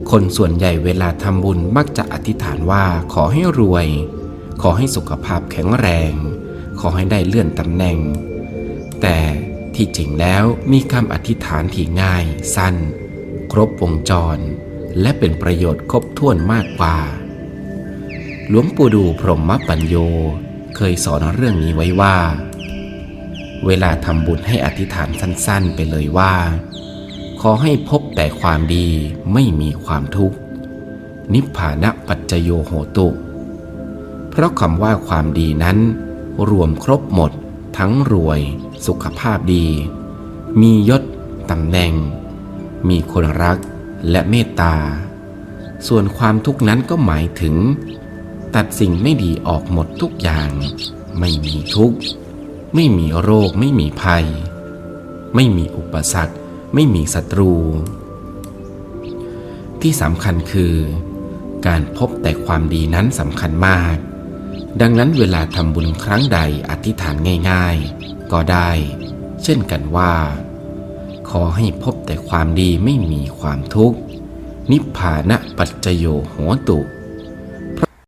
คนส่วนใหญ่เวลาทำบุญมักจะอธิษฐานว่าขอให้รวย ขอให้สุขภาพแข็งแรง ขอให้ได้เลื่อนตำแหน่ง แต่ที่จริงแล้วมีคำอธิษฐานที่ง่าย สั้น ครบวงจร และเป็นประโยชน์ครบถ้วนมากกว่า หลวงปู่ดูพรหมปัญโยเคยสอนเรื่องนี้ไว้ว่า เวลาทำบุญให้อธิษฐานสั้นๆ ไปเลยว่า ขอให้พบแต่ความดีไม่มีความทุกข์ นิพพานะปัจจโยโหตุ เพราะคำว่าความดีนั้น รวมครบหมด ทั้งรวย สุขภาพดี มียศตำแหน่ง มีคนรักและเมตตา ส่วนความทุกข์นั้นก็หมายถึง ตัดสิ่งไม่ดีออกหมดทุกอย่าง ไม่มีทุกข์ ไม่มีโรค ไม่มีภัย ไม่มีอุปสรรค ไม่มีศัตรู ที่สำคัญคือ การพบแต่ความดีนั้นสำคัญมาก ดังนั้นเวลาทำบุญครั้งใดอธิษฐานง่ายๆ ก็ได้ เช่นกันว่า ขอให้พบแต่ความดีไม่มีความทุกข์ นิพพานะปัจจโยโหตุ